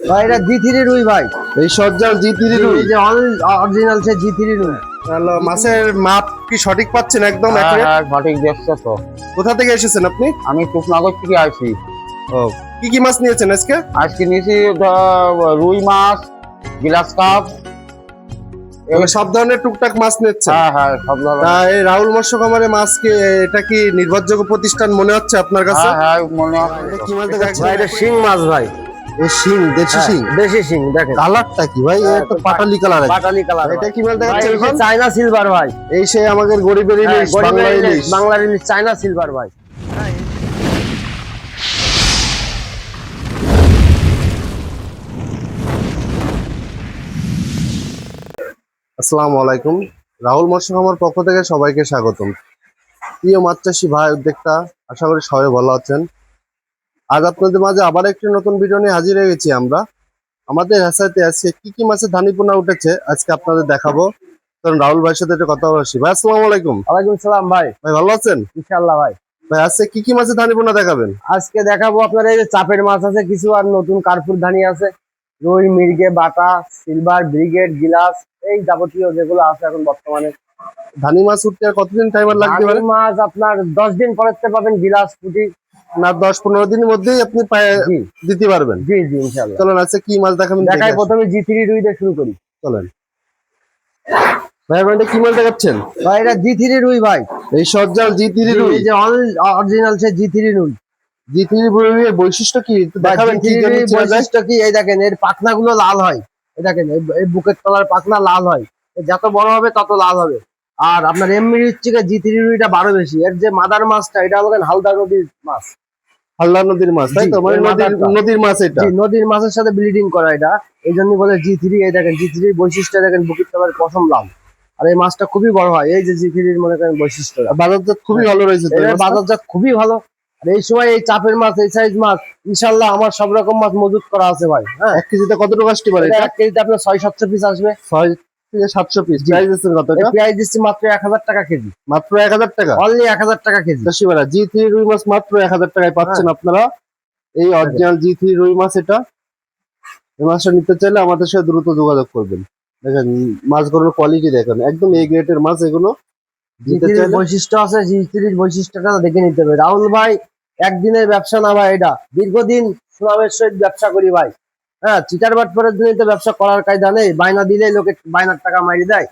ভাই এটা জি থ্রি রুই ভাই। এই সজ্জার জি থ্রি এই যে অরিজিনাল সে জি থ্রি রুই। হ্যালো মাছের মাপ কি সঠিক পাচ্ছেন একদম হ্যাঁ হ্যাঁ সঠিক দেখছ তো। কোথা থেকে এসেছেন আপনি? আমি কৃষ্ণনগর থেকে আসি। ও কি কি মাছ নিয়েছেন আজকে? আজকে নিয়েছি রুই মাছ গ্লাস কাপ। সব ধরনের টুকটাক মাছ নিচ্ছেন? হ্যাঁ হ্যাঁ সব ধরনের। এই রাহুল মৎস্য খামারের মাছ কি এটা কি নির্ভরযোগ্য প্রতিষ্ঠান মনে হচ্ছে আপনার কাছে? হ্যাঁ হ্যাঁ মনে এটা কি মাছ দেখাচ্ছেন এটা শিং মাছ ভাই। শিং দেশি হ্যাঁ, শিং? দেশি শিং দেখেন। কালারটা কি ভাই? হ্যাঁ, এটা পাটালি কালার পাটালি কালার এটা কি এখন? সিলভার ভাই। এই সেই আমাদের গরিবের হ্যাঁ, ইলিশ বাংলা ইলিশ, ইলিশ। সিলভার ভাই। আসসালামু আলাইকুম। রাহুল মৎস্য আমার পক্ষ থেকে সবাইকে স্বাগতম। প্রিয় মাছ চাষি ভাই উদ্যোক্তা আশা করি সবাই ভালো আছেন। আজ আপনাদের মাঝে আবার একটি নতুন ভিডিও নিয়ে হাজির হয়ে গেছি আমরা। আমাদের হেসাইতে আজকে কি কি মাছের ধানি পোনা উঠেছে আজকে আপনাদের দেখাবো। কারণ রাহুল ভাইয়ের সাথে একটা কথা বলছি ভাই আসসালামু আলাইকুম। ওয়ালাইকুম সালাম ভাই। ভাই ভালো আছেন? ইনশাআল্লাহ ভাই। ভাই আজকে কি কি মাছের ধানি পোনা দেখাবেন? আজকে দেখাবো আপনার এই যে চাপের মাছ আছে কিছু আর নতুন কার্পুর ধানি আছে। রুই মির্গে বাটা সিলভার ব্রিগেড গিলাস এই যাবতীয় যেগুলো আছে এখন বর্তমানে। ধানি মাছ উঠতে আর কতদিন টাইম পারে? মাছ আপনার দশ দিন পরে পাবেন গিলাস পুটি না দশ পনেরো দিনের মধ্যেই আপনি দিতে পারবেন। জি জি চলেন আজকে কি মাছ দেখাবেন দেখে দেখাই প্রথমে জি থ্রি রুই দিয়ে শুরু করি। চলেন। ভাই আপনার কি মাছ দেখাচ্ছেন? ভাই এটা জি থ্রি রুই ভাই। এই সজ্জার জি থ্রি রুই। যে অরিজিনাল সে জি থ্রি রুই। জি থ্রি রুইয়ের বৈশিষ্ট্য কি? দেখাবেন কি জি3 কেমন চেনা যায়? বৈশিষ্ট্য কি? এই দেখেন এর পাখনা গুলো লাল হয়। এই দেখেন এই- এই বুকের তলার পাখনা লাল হয়। যত বড় হবে তত লাল হবে। আর আপনার এমনি হচ্ছে জি থ্রি রুইটা বারো বেশি। এর যে মাদার মাছটা এটা হলো হালদা নদীর মাছ। হালদা নদীর মাছ তাই তো? মানে নদীর নদীর মাছ এটা। নদীর মাছের সাথে ব্লিডিং করা এটা। এই জন্য বলে জি থ্রি এই দেখেন জি থ্রির বৈশিষ্ট্য দেখেন বুকের তলার পশম লাল। আর এই মাছটা খুবই বড় হয়। এই যে জি থ্রির মনে করেন বৈশিষ্ট্য। বাজারজাত খুবই ভালো রয়েছে? বাজারজাত খুবই ভালো। আর এই সময় এই চাপের মাছ এই সাইজ মাছ ইনশাল্লাহ আমার সব রকম মাছ মজুত করা আছে ভাই হ্যাঁ। এক কেজিতে কতটুকু আসতে পারে এক কেজিতে আপনার ছয় সাতশো পিস আসবে। ছয় থেকে সাতশো পিস জি। প্রাইস আছে কত দিচ্ছি মাত্র এক হাজার টাকা কেজি। মাত্র এক হাজার টাকা? অনলি এক হাজার টাকা কেজি। জি থ্রি রুই মাছ মাত্র এক হাজার টাকায় পাচ্ছেন হ্যাঁ। আপনারা। এই অরিজিনাল জি থ্রি রুই মাছ এটা। এই মাছটা নিতে চাইলে আমাদের সাথে দ্রুত যোগাযোগ করবেন। দেখেন মাছগুলোর কোয়ালিটি দেখেন একদম এই গ্রেটের মাছ এগুলো। বৈশিষ্ট্য আছে জিতির বৈশিষ্ট্যটা দেখে নিতে হবে। রাহুল ভাই একদিনের ব্যবসা না ভাই এটা। দীর্ঘদিন সুনামের সহিত ব্যবসা করি ভাই। হ্যাঁ চিটার বাট পরের দিনে তো ব্যবসা করার কায়দা নেই। বায়না দিলেই লোকে বায়নার টাকা মারি দেয়।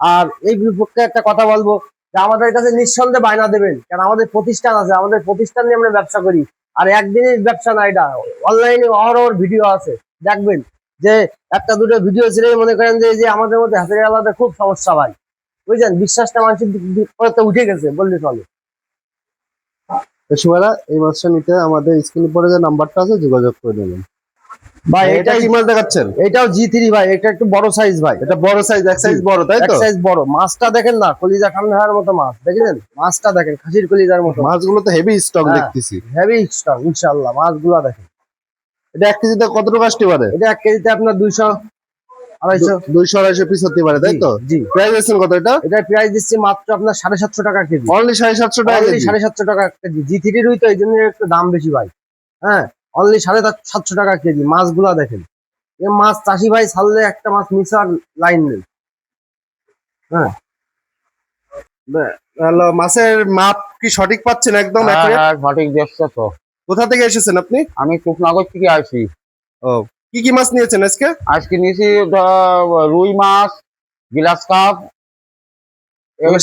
আর এই বিপক্ষে একটা কথা বলব যে আমাদের কাছে নিঃসন্দেহে বায়না দেবেন। কারণ আমাদের প্রতিষ্ঠান আছে, আমাদের প্রতিষ্ঠান নিয়ে আমরা ব্যবসা করি। আর একদিনের ব্যবসা না, এটা অনলাইনে অহরহ ভিডিও আছে। দেখবেন যে একটা দুটো ভিডিও ছেড়ে মনে করেন যে যে আমাদের মধ্যে হাতের আলাদা খুব সমস্যা ভাই। বুঝলেন? বিশ্বাসটা মানুষের উঠে গেছে, বললে চলে। চাষি এই মাছটা নিতে আমাদের স্ক্রিনে পরে যে নাম্বারটা আছে, যোগাযোগ করে নেবেন। ভাই এটা এটা কি মাছ দেখাচ্ছেন? এটাও জি থ্রি ভাই এটা একটু বড় সাইজ ভাই। এটা বড় সাইজ এক সাইজ বড় তাই তো? সাইজ বড়। মাছটা দেখেন না কলিজা খান্ডার মতো মাছ দেখেছেন? মাছটা দেখেন খাসির কলিজার মতো। মাছগুলো তো হেভি স্টক হ্যাঁ। দেখতেছি। হেভি স্ট্রং ইনশাল্লাহ মাছগুলা দেখেন। এটা এক কেজিতে কতটুকু আসতে পারে? এটা এক কেজিতে আপনার দুইশো আড়াইশো। দুইশো আড়াইশো পিস হতে পারে তাই তো? জি। প্রাইস কত এটা? এটা প্রাইস দিচ্ছি মাত্র আপনার সাড়ে সাতশো টাকা কেজি। অনলি সাড়ে সাতশো টাকা। সাড়ে সাতশো টাকা কেজি। জি থ্রি রুই তো এই জন্য একটু দাম বেশি ভাই। হ্যাঁ অনলি সাড়ে সাত- সাতশো টাকা কেজি মাছগুলা দেখেন। এ মাছ চাষি ভাই ছাড়লে একটা মাছ মিশার লাইন নেই। হ্যাঁ। হ্যালো মাছের মাপ কি সঠিক পাচ্ছেন একদম হ্যাঁ? হ্যাঁ সঠিক দেখছ তো। কোথা থেকে এসেছেন আপনি? আমি কৃষ্ণনগর থেকে আসি। ও কি কি মাছ নিয়েছেন আজকে? আজকে নিয়েছি রুই মাছ গিলাস কাপ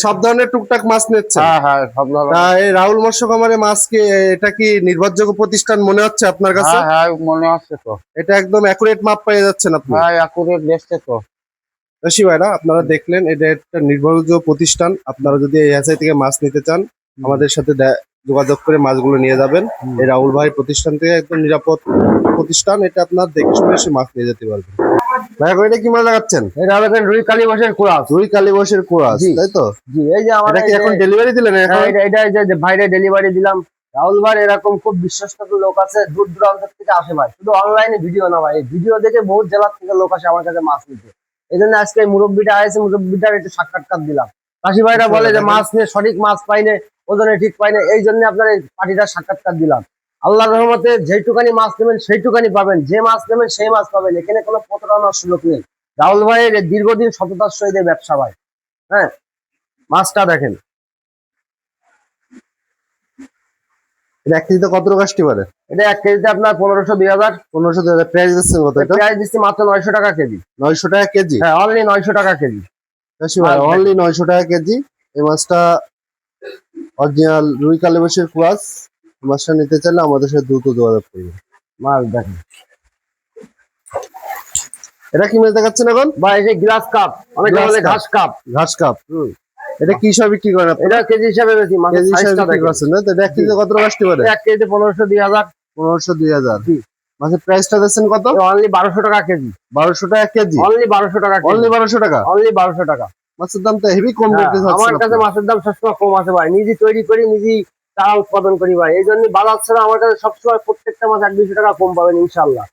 সব ধরনের টুকটাক মাছ নিচ্ছেন হ্যাঁ হ্যাঁ সব ধরনের এই রাহুল মৎস্য খামারের মাছ কি এটা কি নির্ভরযোগ্য প্রতিষ্ঠান মনে হচ্ছে আপনার কাছে? হ্যাঁ হ্যাঁ মনে হচ্ছে তো। এটা একদম অ্যাকুরেট মাপ পেয়ে যাচ্ছেন আপনি? হ্যাঁ অ্যাকুরেট দেখছে তো। রশি ভাইরা আপনারা দেখলেন এটা একটা নির্ভরযোগ্য প্রতিষ্ঠান। আপনারা যদি এই হাসাই থেকে মাছ নিতে চান আমাদের সাথে যোগাযোগ করে মাছগুলো নিয়ে যাবেন। এই রাহুল ভাই প্রতিষ্ঠান থেকে একদম নিরাপদ প্রতিষ্ঠান এটা আপনার দেখে শুনে এসে মাছ নিয়ে যেতে পারবেন। ভাই এটা কি মাছ লাগাচ্ছেন এটা রুই কালী বসের কুড়াস। রুই কালী বসের কোরাস তাই তো? জি এই যে কি এখন ডেলিভারি দিলেন হ্যাঁ, এটা এটা যে বাইরে ডেলিভারি দিলাম। রাহুল ভাই এরকম খুব বিশ্বস্ত লোক আছে দূর দূরান্ত থেকে আসে ভাই। শুধু অনলাইনে ভিডিও না ভাই ভিডিও দেখে বহুত জেলার থেকে লোক আসে আমার কাছে মাছ নিতে। এই জন্য আজকে মুরব্বিটা আসে মুরব্বিটার একটু সাক্ষাৎকার দিলাম। কাশি ভাইরা বলে যে মাছ নিয়ে সঠিক মাছ পাইনে ওজনে ঠিক পাইনে এই জন্য আপনার এই পার্টিটার সাক্ষাৎকার দিলাম। আল্লাহর রহমতে যেটুকানি মাছ নেবেন সেইটুকানি পাবেন। যে মাছ নেবেন সেই মাছ পাবেন। এখানে কোনো প্রতারণার সুযোগ নেই। রাহুল ভাইয়ের দীর্ঘদিন সততার সহিত ব্যবসা ভাই হ্যাঁ? মাছটা দেখেন। এক কেজিতে কত টাকা আসতে পারে? এটা এক কেজিতে আপনার পনেরোশো দুই হাজার পনেরোশো দুই হাজার প্রাইস দিচ্ছেন কত এটা? প্রাইস দিচ্ছি মাত্র নয়শো টাকা কেজি। নয়শো টাকা কেজি? হ্যাঁ অনলি নয়শো টাকা কেজি। অনলি নয়শো টাকা কেজি। এই মাছটা অরিজিনাল রুই কালেবেশের কুয়াশ মাছটা নিতে চাইলে আমাদের সাথে দ্রুত যোগাযোগ করবে। মাছ দেখেন। এটা কি মাছ দেখাচ্ছেন এখন? বা এই যে গ্লাস কাপ অনেকে বলে ঘাস কাপ ঘাস কাপ এটা কি হিসাবে বিক্রি করেন আপনি? এটা কেজি হিসাবে বেশি কেজি হিসাবে সাইজটা বিক্রি করছেন না? তো এটা কেজিতে কত টাকা আসতে পারে? এক কেজিতে দুই হাজার। পনেরোশো দুই হাজার। জি। মাছের প্রাইসটা দিচ্ছেন কত? অনলি বারোশো টাকা কেজি। বারোশো টাকা কেজি? অনলি বারোশো টাকা অনলি বারোশো টাকা? অনলি বারোশো টাকা। মাছের দাম তো হেভি কম হ্যাঁ, রেটে আমার কাছে মাছের দাম সবসময় কম আছে ভাই। নিজে তৈরি করি নিজেই টাকা উৎপাদন করি ভাই। এই জন্য বাজার ছাড়া আমার কাছে সবসময় প্রত্যেকটা মাছ এক দুশো টাকা কম পাবেন ইনশাল্লাহ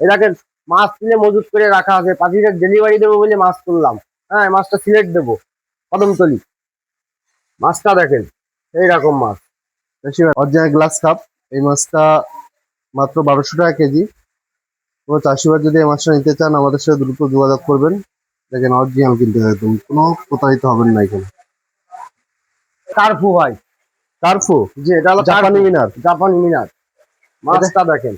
এটাকে মাছ তুলে মজুত করে রাখা আছে। পাখিদের ডেলিভারি দেবো বলে মাছ তুললাম। হ্যাঁ মাছটা সিলেট দেবো কদমতলি। মাছটা দেখেন এইরকম মাছ। Original glass cup. এই মাছটা মাত্র বারোশো টাকা কেজি। কোনো চাষিবার যদি এই মাছটা নিতে চান আমাদের সাথে দ্রুত যোগাযোগ করবেন। দেখেন অরিজিনাল কিনতে একদম। কোনো প্রতারিত হবেন না এখানে। কার্পু ভাই কার্ফু জি এটা হলো জাপানি মিনার জাপানি মিনার মাছটা দেখেন।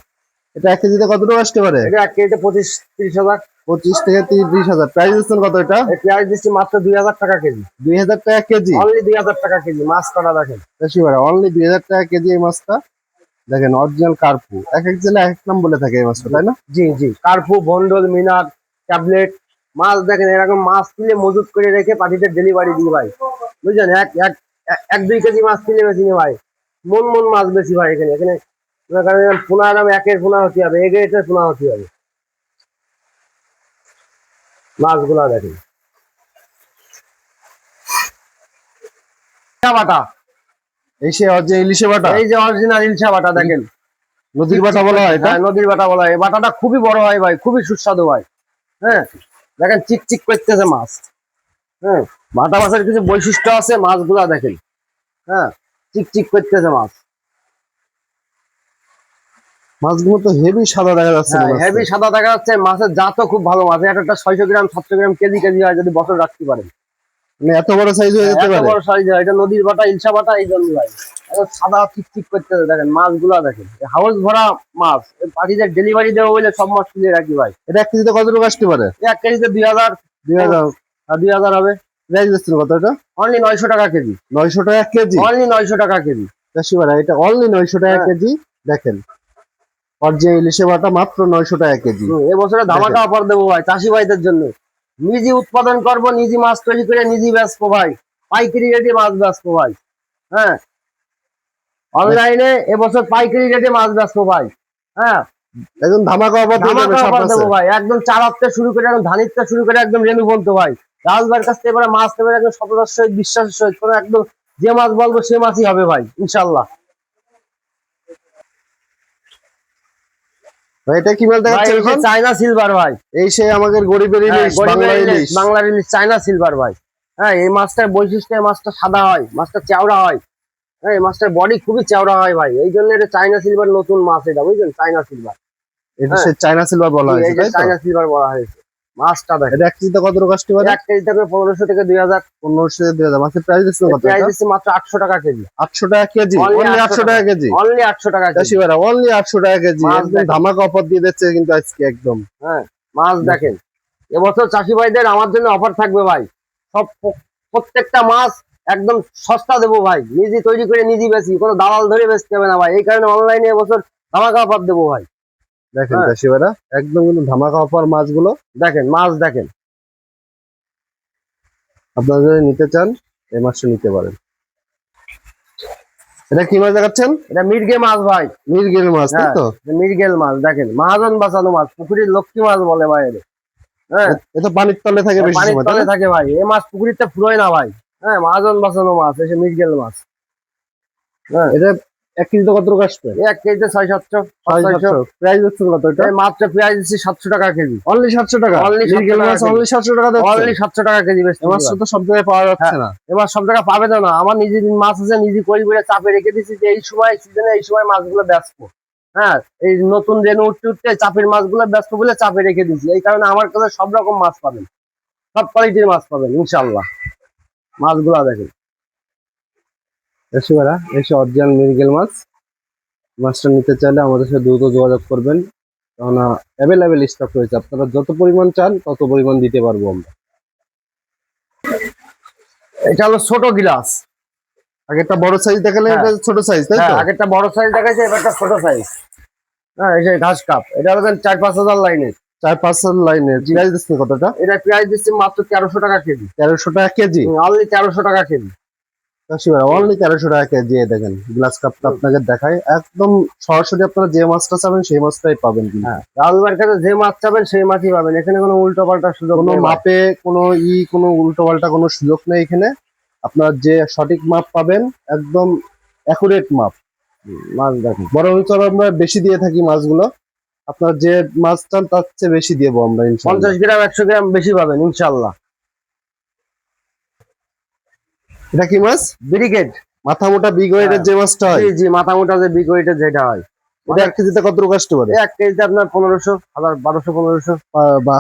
এটা এক কেজিতে কত টাকা আসতে পারে? এটা এক কেজিতে পঁচিশ তিরিশ হাজার। পঁচিশ থেকে তিরিশ হাজার। প্রাইস দিচ্ছেন কত এটা? পেঁয়াজ দিচ্ছি মাত্র দুই হাজার টাকা কেজি। দুই হাজার টাকা কেজি? অনলি দুই হাজার টাকা কেজি মাছ কাটা দেখেন চাষিবারা অনলি দুই হাজার টাকা কেজি এই মাছটা? দেখেন অরিজিনাল কার্পু এক এক জেলায় এক নাম বলে থাকে এই মাছটা তাই না? জি জি। কার্পু বন্ডল মিনার ট্যাবলেট মাছ দেখেন এরকম মাছ তুলে মজুত করে রেখে পাখিদের ডেলিভারি দিই ভাই। বুঝলেন এক এক এক- দুই কেজি মাছ কিনে বেশি নি ভাই। মন মন মাছ বেশি ভাই এখানে। এখানে পোনা দাম একের পোনা হতে হবে এক রেটের পোনা হতে হবে। মাছগুলা দেখেন। বাটা। এই সে অরিজিনাল ইলিশে বাটা? এই যে অরিজিনাল ইলশা বাটা দেখেন। নদীর বাটা বলা হয় হ্যাঁ, নদীর বাটা বলা হয়। এই বাটাটা খুবই বড় হয় ভাই খুবই সুস্বাদু হয় হ্যাঁ দেখেন চিক চিক করতেছে মাছ। হ্যাঁ বাটা মাছের কিছু বৈশিষ্ট্য আছে মাছগুলা দেখেন। হ্যাঁ চিক চিক করতেছে মাছ। মাছগুলো তো হেভি সাদা দেখা যাচ্ছে হ্যাঁ। হেভি সাদা দেখা যাচ্ছে মাছের জাতও খুব ভালো মাছ একটা একটা ছয়শো গ্রাম সাতশো গ্রাম কেজি কেজি হয় যদি বছর রাখতে পারেন। মানে এত বড় সাইজ হয়ে যেতে এত পারে? বড় সাইজ হয় এটা নদীর বাটা ইলশা বাটা এই জন্য ভাই সাদা চিক চিক করতেছে দেখেন মাছগুলা দেখেন। হাউস ভরা মাছ পাখিদের ডেলিভারি দেবো বলে সব মাছ তুলে রাখি ভাই। এটা এক কেজিতে কত টাকা আসতে পারে? এক কেজিতে দুই হাজার। দুই হাজার। দুই হাজার হবে। প্রাইস কত এটা? অনলি নয়শো টাকা কেজি। নয়শো টাকা কেজি? অনলি নয়শো টাকা কেজি। চাষিবারা এটা অনলি নয়শো টাকা হ্যাঁ। কেজি? দেখেন। অরিজিনাল ইলিশে বাটা মাত্র নয়শো টাকা কেজি। এবছরে ধামাকা অফার দেবো ভাই চাষি ভাইদের জন্য। নিজে উৎপাদন করব নিজে মাছ তৈরি করে নিজে বেচবো ভাই। পাইকারি রেটে মাছ বেচবো ভাই। হ্যাঁ। অনলাইনে এবছর পাইকারি রেটে মাছ বেচবো ভাই। হ্যাঁ। একদম ধামাকা অফার ধামাকা অফার দেবো ভাই। একদম চারাতে শুরু করে একদম ধানিতে শুরু করে একদম রেণু বলতো ভাই। রাজভাইয়ের কাছ থেকে এবারে মাছ নেবে একদম সততার সহিত বিশ্বাসের সহিত কোনো একদম যে মাছ বলব সে মাছই হবে ভাই ইনশাল্লাহ ভাই, এটা কি মাল দেখাচ্ছে এখন? চাইনা সিলভার ভাই। এই সে আমাদের গরিবের হ্যাঁ, ইলিশ বাংলা ইলিশ, ইলিশ। বাংলার ইলিশ চায়না সিলভার ভাই। হ্যাঁ এই মাছটার বৈশিষ্ট্য মাছটা সাদা হয় মাছটা চওড়া হয়। হ্যাঁ এই মাছটার বডি খুবই চওড়া হয় ভাই এই জন্য এটা চায়না সিলভার নতুন মাছ এটা বুঝলেন চায়না সিলভার এটা হ্যাঁ। সে চায়না সিলভার বলা হয়েছে এই যে তাই তো? চায়না সিলভার বলা হয়েছে। মাছটা দেখেন। এক কেজিতে কত টাকা আসতে পারে এক কেজি থাকবে পনেরোশো থেকে দুই হাজার। পনেরোশো থেকে দুই হাজার। মাছের প্রাইস দিচ্ছেন কত। প্রাইস দিচ্ছি মাত্র আটশো টাকা কেজি। আটশো টাকা কেজি? অনলি আটশো টাকা কেজি? অনলি আটশো টাকা কেজি। চাষিবারা অনলি আটশো টাকা কেজি। মাছ একদম ধামাকা অফার দিয়ে দিচ্ছে কিন্তু আজকে একদম। মাছ দেখেন। এবছর চাষি ভাইদের আমার জন্য অফার থাকবে ভাই। সব প্রত্যেকটা মাছ একদম সস্তা দেবো ভাই। নিজে তৈরি করে নিজে বেশি কোনো দালাল ধরে বেচতে হবে না ভাই। এই কারণে অনলাইনে এবছর ধামাকা অফার দেবো ভাই। দেখেন হ্যাঁ। চাষিবারা একদম কিন্তু ধামাকা অফার মাছগুলো। দেখেন মাছ দেখেন। আপনারা যদি নিতে চান এই মাছটা নিতে পারেন। এটা কি মাছ দেখাচ্ছেন? এটা মির্গে মাছ ভাই। মিরগেল মাছ তাই হ্যাঁ। তো? এটা মির্গেল মাছ দেখেন। মহাজন বাঁচানো মাছ পুকুরের লক্ষ্মী মাছ বলে ভাই। হ্যাঁ। এ তো পানির তলে থাকে বেশি পানির তলে থাকে ভাই। এই মাছ পুকুরিতে ফুরোয় না ভাই। হ্যাঁ মাহাজন বাঁচানো মাছ এসে মির্গেল মাছ। হ্যাঁ। এটা এক কেজিতে কত টাকা আসবে? এক কেজিতে ছয় সাতশো প্রাইস হচ্ছে কত এটা? মাত্র পেঁয়াজ দিচ্ছি সাতশো টাকা কেজি। অনলি সাতশো টাকা? Only 700 মৃগেল মাছ টাকা অনলি সাতশো টাকা অনলি সাতশো টাকা কেজি বেশি মাছটা তো সব জায়গায় পাওয়া যাচ্ছে না। এবার সব জায়গায় পাবে তো না। আমার নিজের মাছ আছে নিজে করি করে চাপে রেখে দিচ্ছি যে এই সময় সিজনে এই সময় মাছগুলো ব্যস্ত। হ্যাঁ এই নতুন রেনু উঠতে উঠতে চাপের মাছগুলো ব্যস্ত বলে চাপে রেখে দিচ্ছি এই কারণে আমার কাছে সব রকম মাছ পাবেন। সব কোয়ালিটির মাছ পাবেন ইনশাল্লাহ মাছগুলা দেখেন। এসে বেড়া এসে অরিজিনাল মৃগেল মাছ মাছটা নিতে চাইলে আমাদের সাথে দ্রুত যোগাযোগ করবেন। কেননা অ্যাভেলেবেল স্টক রয়েছে। আপনারা যত পরিমাণ চান তত পরিমাণ দিতে পারব আমরা। এটা হলো ছোট গিলাস আগেরটা বড় সাইজ দেখালে হ্যাঁ। এটা ছোট সাইজ তাই তো? হ্যাঁ আগেরটা বড় সাইজ দেখাচ্ছে এবারটা ছোট সাইজ হ্যাঁ এই যে ঘাস কাপ। এটা হলো চার পাঁচ হাজার লাইনের। চার পার্সেন্ট লাইনের। প্রাইস দিচ্ছেন কতটা? এটা পেঁয়াজ দিচ্ছি মাত্র তেরোশো টাকা কেজি। তেরোশো টাকা কেজি? অনলি তেরোশো টাকা কেজি। অনলি তেরোশো টাকা কেজি দেখেন গ্লাস কাপটা আপনাকে দেখায় একদম সরাসরি আপনারা যে মাছটা চাবেন সেই মাছটাই পাবেন হ্যাঁ রাহুল ভাইয়ের কাছে যে মাছ চাবেন সেই মাছই পাবেন। এখানে কোনো উল্টো পাল্টা সুযোগ কোনো মাপে কোনো ই কোনো উল্টো পাল্টা কোনো সুযোগ নেই এখানে। আপনার যে সঠিক মাপ পাবেন একদম অ্যাকুরেট মাপ। মাছ দেখেন। বড় অঞ্চল আমরা বেশি দিয়ে থাকি মাছগুলো। আপনার যে মাছ চান তার চেয়ে বেশি দেবো আমরা পঞ্চাশ গ্রাম একশো গ্রাম বেশি পাবেন ইনশাল্লাহ এটা কি মাছ? ব্রিগেড। মাথা মোটা বিগ ওয়েটের হ্যাঁ। যে মাছটা হয়। জি জি মাথা মোটা যে বিগ ওয়েটের যেটা হয়। এটা এক কেজিতে কত টাকা আসতে পারে এক কেজিতে আপনার পনেরোশো হাজার বারোশো পনেরোশো। বা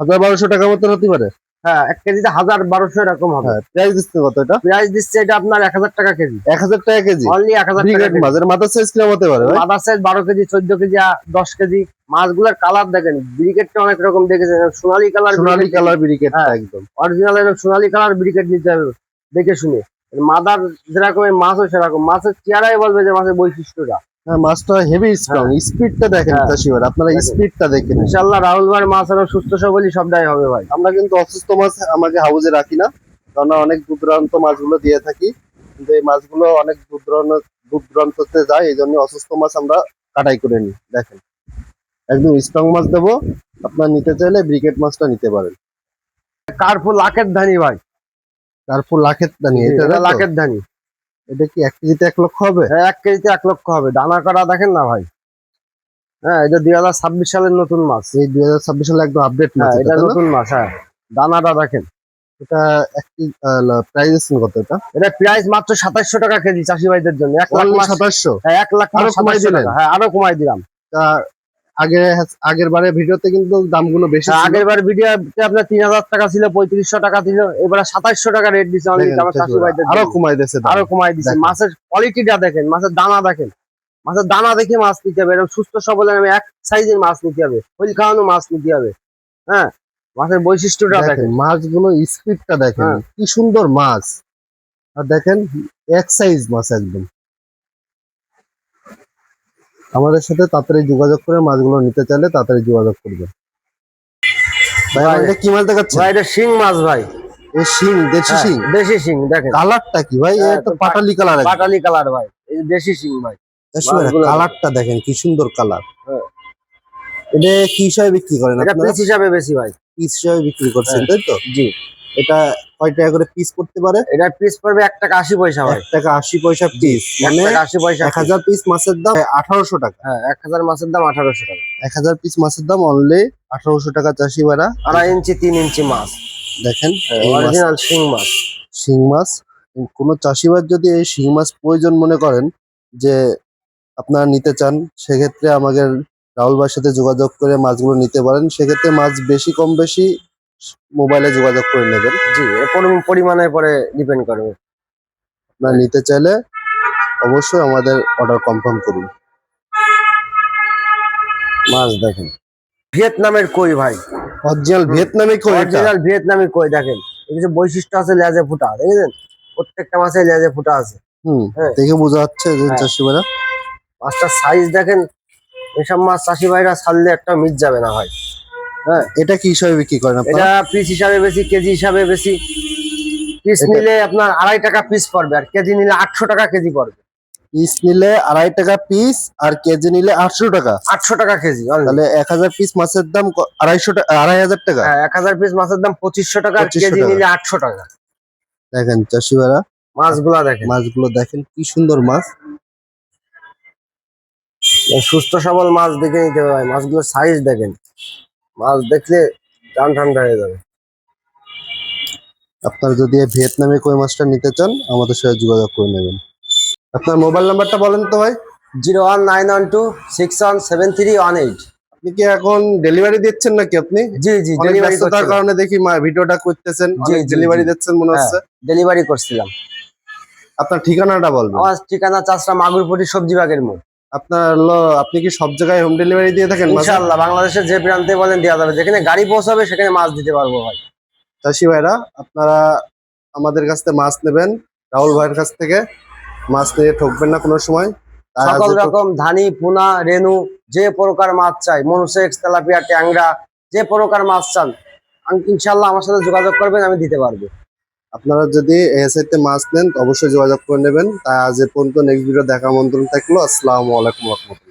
হাজার বারোশো টাকার মতন হতে পারে? হ্যাঁ এক কেজিতে হাজার বারোশো এরকম হবে। হ্যাঁ প্রাইস দিচ্ছে কত এটা? প্রাইস দিচ্ছে এটা আপনার এক হাজার টাকা কেজি। এক হাজার টাকা কেজি? অনলি এক হাজার টাকা ব্রিগেড কেজি। মাছ। এর মাথার সাইজ কীরকম হতে পারে? মাদার সাইজ বারো কেজি চোদ্দ কেজি আ- দশ কেজি। মাছগুলোর কালার দেখেন ব্রিকেটটা অনেক রকম দেখেছেন। সোনালী কালার সোনালী কালার ব্রিগেড হ্যাঁ। একদম। অরিজিনাল সোনালী কালার ব্রিকেট নিতে হবে। দেখে শুনে। মাদার যেরকম এই মাছও সেরকম। মাছের চেহারাই বলবে যে মাছের বৈশিষ্ট্যটা। হ্যাঁ মাছটা হেভি স্ট্রং স্পিডটা দেখেন হ্যাঁ। চাষিবার আপনারা। স্পিডটা দেখেন ইনশাল্লাহ রাহুল ভাইয়ের মাছ আরও সুস্থ সবলই সবটাই হবে ভাই। আমরা কিন্তু অসুস্থ মাছ আমাকে হাউজে রাখি না। কারণ অনেক দূর দূরান্ত মাছগুলো দিয়ে থাকি। কিন্তু এই মাছগুলো অনেক দূর দূরান্ত দূর দূরান্ততে যায়। এই জন্য অসুস্থ মাছ আমরা কাটাই করে নিই। দেখেন। একদম স্ট্রং মাছ দেবো। আপনার নিতে চাইলে ব্রিকেট মাছটা নিতে পারেন। কার্পুর লাখের ধানি ভাই। তারপর লাখের দানি এটা? লাখের দানি। এটা কি এক কেজিতে এক লক্ষ হবে? হ্যাঁ, এক কেজিতে এক লক্ষ হবে। দানা করা দেখেন না ভাই। হ্যাঁ এটা দুই হাজার ছাব্বিশ সালের নতুন মাছ। এই দুই হাজার ছাব্বিশ সালে একদম আপডেট মাছ হ্যাঁ এটা? নতুন মাছ হ্যাঁ। দানাটা দেখেন। এটা এক প্রাইস কত এটা? এটা প্রাইস মাত্র সাতাশশো টাকা কেজি চাষি ভাইদের জন্য। এক লাখ সাতাশশো হ্যাঁ, এক লাখ আরও কমাই 2700 দিলেন? টাকা। হ্যাঁ আরও কমাই দিলাম। আগে আগের বারে ভিডিওতে কিন্তু দামগুলো বেশি হ্যাঁ। আগের বার ভিডিও আপনার তিন হাজার টাকা ছিল পঁয়ত্রিশশো টাকা ছিল এবারে সাতাশশো টাকা রেট দিচ্ছে আমার আরও কমাই দিয়েছে আরও কমাই দিচ্ছে। মাছের কোয়ালিটিটা দেখেন মাছের দানা দেখেন। মাছের দানা দেখে মাছ নিতে হবে এরকম সুস্থ সবল আমি এক সাইজের মাছ নিতে হবে হুইল খাওয়ানো মাছ নিতে হবে। হ্যাঁ মাছের বৈশিষ্ট্যটা দেখেন দেখেন। মাছগুলো স্পিডটা দেখেন হ্যাঁ। কি সুন্দর মাছ। আর দেখেন এক সাইজ মাছ একদম। আমাদের সাথে তাড়াতাড়ি যোগাযোগ করে মাছগুলো নিতে চাইলে তাড়াতাড়ি যোগাযোগ করবেন ভাই এটা কি মাছ দেখাচ্ছে ভাই এটা শিং মাছ ভাই। এই শিং দেশি হ্যাঁ, শিং? দেশি শিং দেখেন। কালারটা কি ভাই? হ্যাঁ, এটা তো পাটালি কালার পাটালি কালার ভাই। এই দেশি শিং ভাই। কালারটা দেখেন কি সুন্দর কালার। হ্যাঁ। এটা কি হিসাবে বিক্রি করেন এটা পিস হিসাবে বেশি ভাই। পিস হিসাবে বিক্রি করছেন হ্যাঁ। তাই তো? জি। এটা কয় টাকা করে পিস করতে পারে? এটা পিস পড়বে এক টাকা আশি পয়সা ভাই। এক টাকা আশি পয়সা পিস মানে আশি পয়সা এক হাজার পিস মাছের দাম আঠারোশো টাকা। হ্যাঁ এক হাজার মাছের দাম আঠারোশো টাকা। এক হাজার পিস মাছের দাম অনলি আঠারোশো টাকা চাষি ভাড়া। আড়াই ইঞ্চি তিন ইঞ্চি মাছ। দেখেন অরিজিনাল শিং মাছ। শিং মাছ। কোনো চাষিবার যদি এই শিং মাছ প্রয়োজন মনে করেন যে আপনারা নিতে চান সেক্ষেত্রে আমাদের রাহুল ভাইয়ের সাথে যোগাযোগ করে মাছগুলো নিতে পারেন। সেক্ষেত্রে মাছ বেশি কম বেশি মোবাইলে যোগাযোগ করে নেবেন। জি পরিমাণের পরে ডিপেন্ড করবে। আপনারা নিতে চাইলে অবশ্যই আমাদের অর্ডার কনফার্ম করুন। মাছ দেখেন। ভিয়েতনামের কই ভাই? অরিজিনাল ভিয়েতনামি কই অরিজিনাল ভিয়েতনামি কই দেখেন। এই কিছু বৈশিষ্ট্য আছে লেজে ফুটা দেখেছেন? প্রত্যেকটা মাছে লেজে ফুটা আছে। হুম হ্যাঁ। দেখে বোঝা যাচ্ছে যে হ্যাঁ। চাষি মাছটার সাইজ দেখেন এসব মাছ চাষি ভাইরা ছাড়লে একটা মিট যাবে না ভাই। এটা কি হিসাবে বিক্রি করেন এটা পিস হিসাবে বেশি কেজি হিসাবে বেশি। পিস নিলে আপনার আড়াই টাকা পিস পড়বে আর কেজি নিলে আটশো টাকা কেজি পড়বে। পিস নিলে আড়াই টাকা পিস আর কেজি নিলে আটশো টাকা। আটশো টাকা কেজি। তাহলে এক হাজার পিস মাছের দাম আড়াইশো টাকা আড়াই হাজার টাকা? হ্যাঁ এক হাজার পিস মাছের দাম পঁচিশশো টাকা কেজি নিলে আটশো টাকা। দেখেন চাষি ভাইরা মাছগুলা দেখেন। মাছগুলো দেখেন কি সুন্দর মাছ। সুস্থ সবল মাছ দেখে নিতে হবে ভাই। মাছগুলোর সাইজ দেখেন। মাছ দেখলে টান ঠান্ডা হয়ে যাবে। আপনারা যদি ভিয়েতনামি কই মাছটা নিতে চান আমাদের সাথে যোগাযোগ করে নেবেন। আপনার মোবাইল নাম্বারটা বলেন তো ভাই। Zero one nine one two six one seven three one eight. আপনি কি এখন ডেলিভারি দিচ্ছেন নাকি আপনি? জি জি ডেলিভারি করার কারণে দেখি মা- ভিডিওটা করতেছেন। জি, ডেলিভারি দিচ্ছেন মনে হ্যাঁ। হচ্ছে। ডেলিভারি করছিলাম। আপনার ঠিকানাটা বলবেন। আমার ঠিকানা চাষরা মাগুরপুটি সবজি বাগের মোড়। আপনার আপনি কি সব জায়গায় হোম ডেলিভারি দিয়ে থাকেন ইনশাআল্লাহ বাংলাদেশের যে প্রান্তে বলেন দেওয়া যাবে। যেখানে গাড়ি পৌঁছাবে সেখানে মাছ দিতে পারব ভাই। চাষি ভাইরা আপনারা আমাদের কাছ থেকে মাছ নেবেন রাহুল ভাইয়ের কাছ থেকে। মাছ নিয়ে ঠকবেন না কোনো সময়। সকল রকম ধানি পুনা রেনু যে প্রকার মাছ চাই মনুসেক্স তেলাপিয়া ট্যাংরা যে প্রকার মাছ চান ইনশাআল্লাহ আমার সাথে যোগাযোগ করবেন আমি দিতে পারব। আপনারা যদি এসআইতে মাছ নেন অবশ্যই যোগাযোগ করে নেবেন। তা আজ এ পর্যন্ত নেক্সট ভিডিও দেখা আমন্ত্রণ থাকল। আসসালামু আলাইকুম রহমতুল্লাহ।